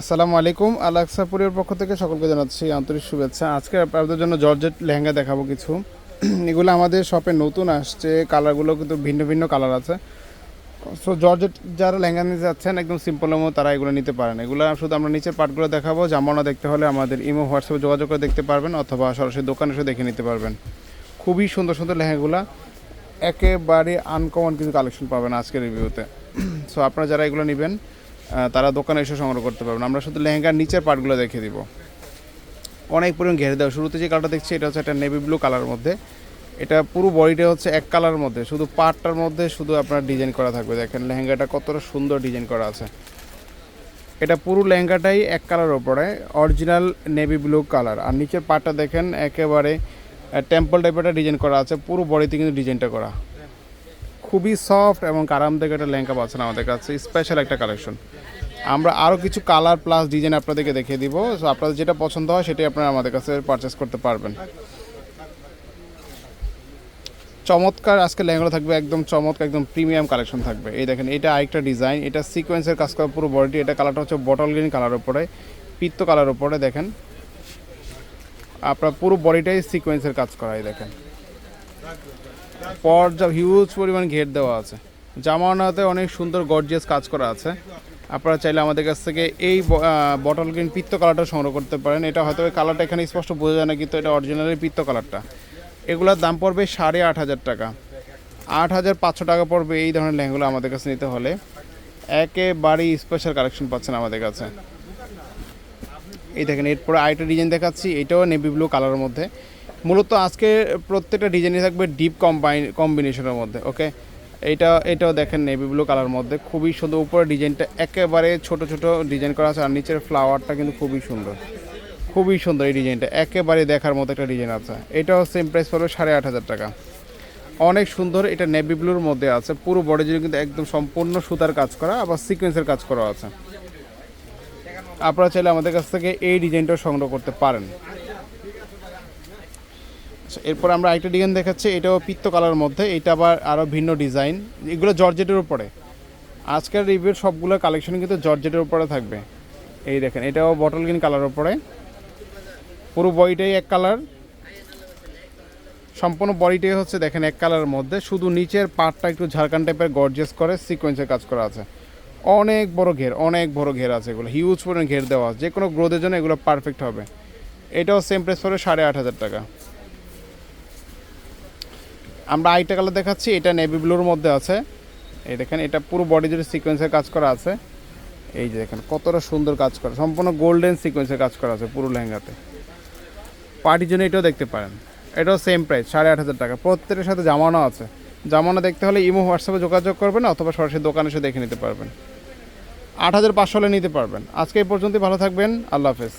আসসালামু আলাইকুম আলাক্সাপুরের পক্ষ থেকে সকলকে জানাচ্ছি আন্তরিক শুভেচ্ছা। আজকে আপনাদের জন্য জর্জেট লেহেঙ্গা দেখাবো কিছু। এগুলো আমাদের শপে নতুন আসছে, কালারগুলো কিন্তু ভিন্ন ভিন্ন কালার আছে। সো জর্জেট যারা লেহেঙ্গা নিতে যাচ্ছেন, একদম সিম্পলের মতো তারা এগুলো নিতে পারেন। এগুলো শুধু আমরা নিচের পার্টগুলো দেখাবো জামানা দেখতে হলে আমাদের ইমো, হোয়াটসঅ্যাপে যোগাযোগ করে দেখতে পারবেন, অথবা সরাসরি দোকানে এসে দেখে নিতে পারবেন। খুবই সুন্দর সুন্দর লেহেঙ্গাগুলো। একেবারে আনকমন কিছু কালেকশন পাবেন আজকের রিভিউতে সো আপনারা যারা এগুলো নেবেন তারা দোকানে এসে সংগ্রহ করতে পারবেন আমরা শুধু লেহেঙ্গার নিচের পার্টগুলো দেখে দিব। অনেক পরিমাণ ঘেরে দেওয়া। শুরুতে যে কালারটা দেখছি, এটা হচ্ছে একটা নেভি ব্লু কালারের মধ্যে। এটা পুরো বডিটা হচ্ছে এক কালারের মধ্যে। শুধু পার্টটার মধ্যে শুধু আপনার ডিজাইন করা থাকবে। দেখেন লেহেঙ্গাটা কতটা সুন্দর ডিজাইন করা আছে। এটা পুরো লেহেঙ্গাটাই এক কালার ওপরে অরিজিনাল নেভি ব্লু কালার আর নিচের পার্টটা দেখেন, একেবারে টেম্পল টাইপের ডিজাইন করা আছে। পুরো বডিতে কিন্তু ডিজাইনটা করা। খুবই সফট এবং আরামদায়ক একটা লেহেঙ্গা পাচ্ছেন আমাদের কাছে স্পেশাল একটা কালেকশন আমরা আরও কিছু কালার প্লাস ডিজাইন আপনাদেরকে দেখিয়ে দিব। সো আপনাদের যেটা পছন্দ হয় সেটাই আপনারা আমাদের কাছে পারচেস করতে পারবেন। চমৎকার আজকে লেহেঙ্গা থাকবে, একদম চমৎকার, একদম প্রিমিয়াম কালেকশন থাকবে। এই দেখেন, এটা আরেকটা ডিজাইন এটা সিকোয়েন্সের কাজ করা পুরো বডিটি এটা কালারটা হচ্ছে বটল গ্রিন কালার উপরে, পিত্ত কালার উপরে, দেখেন। আপনার পুরো বডিটাই সিকোয়েন্সের কাজ করা, এই দেখেন। পর্যা হিউজ পরিমাণ ঘের দেওয়া আছে। জামানাতে অনেক সুন্দর গর্জিয়াস কাজ করা আছে। আপনারা চাইলে আমাদের কাছ থেকে এই বটল গ্রিন পিত্ত কালারটা সংগ্রহ করতে পারেন। এটা হয়তো কালারটা এখানে স্পষ্ট বোঝা যায় না, কিন্তু এটা অরিজিনালি পিত্ত কালারটা এগুলোর দাম পড়বে সাড়ে আট হাজার টাকা। আট হাজার পাঁচশো টাকা পড়বে এই ধরনের লেহেঙ্গুলো আমাদের কাছে নিতে হলে। একেবারেই স্পেশাল কালেকশন পাচ্ছেন আমাদের কাছে। এই দেখেন, এরপরে আরেকটা ডিজাইন দেখাচ্ছি। এটাও নেভি ব্লু কালারের মধ্যে। মূলত আজকে প্রত্যেকটা ডিজাইনই থাকবে ডিপ কম্বাইন কম্বিনেশনের মধ্যে ওকে এটা এটাও দেখেন নেভি ব্লু কালার মধ্যে। খুবই সুন্দর, উপরে ডিজাইনটা একেবারে ছোট ছোট ডিজাইন করা আছে, আর নিচের ফ্লাওয়ারটা কিন্তু খুবই সুন্দর। খুবই সুন্দর এই ডিজাইনটা, একেবারে দেখার মতো একটা ডিজাইন আছে। এটাও সেম প্রাইস পড়বে সাড়ে আট হাজার টাকা। অনেক সুন্দর, এটা নেভি ব্লুর মধ্যে আছে। পুরো বডি জুড়ে কিন্তু একদম সম্পূর্ণ সুতার কাজ করা, আবার সিকোয়েন্সের কাজ করা আছে। আপনারা চাইলে আমাদের কাছ থেকে এই ডিজাইনটাও সংগ্রহ করতে পারেন। এরপর আমরা আরেকটা ডিজাইন দেখাচ্ছি, এটাও পিত্ত কালার মধ্যে, এটা আবার আরও ভিন্ন ডিজাইন এগুলো জর্জেটের উপরে। আজকের রিভিউর সবগুলো কালেকশন কিন্তু জর্জেটের উপরে থাকবে। এই দেখেন, এটাও বটল গ্রিন কালার উপরে। পুরো বডিটাই এক কালার সম্পূর্ণ বডিটাই হচ্ছে দেখেন এক কালারের মধ্যে। শুধু নিচের পাটটা একটু ঝাড়খান টাইপের গর্জেস করে সিকোয়েন্সের কাজ করা আছে। অনেক বড় ঘের, অনেক বড় ঘের আছে এগুলো। হিউজ পরিমাণ ঘের দেওয়া আছে। যে কোনো গ্রোথের জন্য এগুলো পারফেক্ট হবে। এটাও সেম প্রেস পড়বে সাড়ে আট হাজার টাকা। আমরা আইটা কালার দেখাচ্ছি, এটা নেভি ব্লুর মধ্যে আছে। এই দেখেন, এটা পুরো বডি জুড়ে সিকোয়েন্সের কাজ করা আছে। এই যে দেখেন, কতটা সুন্দর কাজ করা, সম্পূর্ণ গোল্ডেন সিকোয়েন্সের কাজ করা আছে পুরো লেহেঙ্গাতে। পার্টির জন্য এটাও দেখতে পারেন। এটাও সেম প্রাইস সাড়ে আট হাজার টাকা। প্রত্যেকের সাথে জামানো আছে। জামানো দেখতে হলে ইমো হোয়াটসঅ্যাপে যোগাযোগ করবেন অথবা সরাসরি দোকানে এসে দেখে নিতে পারবেন। আট হাজার পাঁচশো হলে নিতে পারবেন। আজকে এই পর্যন্তই, ভালো থাকবেন, আল্লাহ হাফেজ।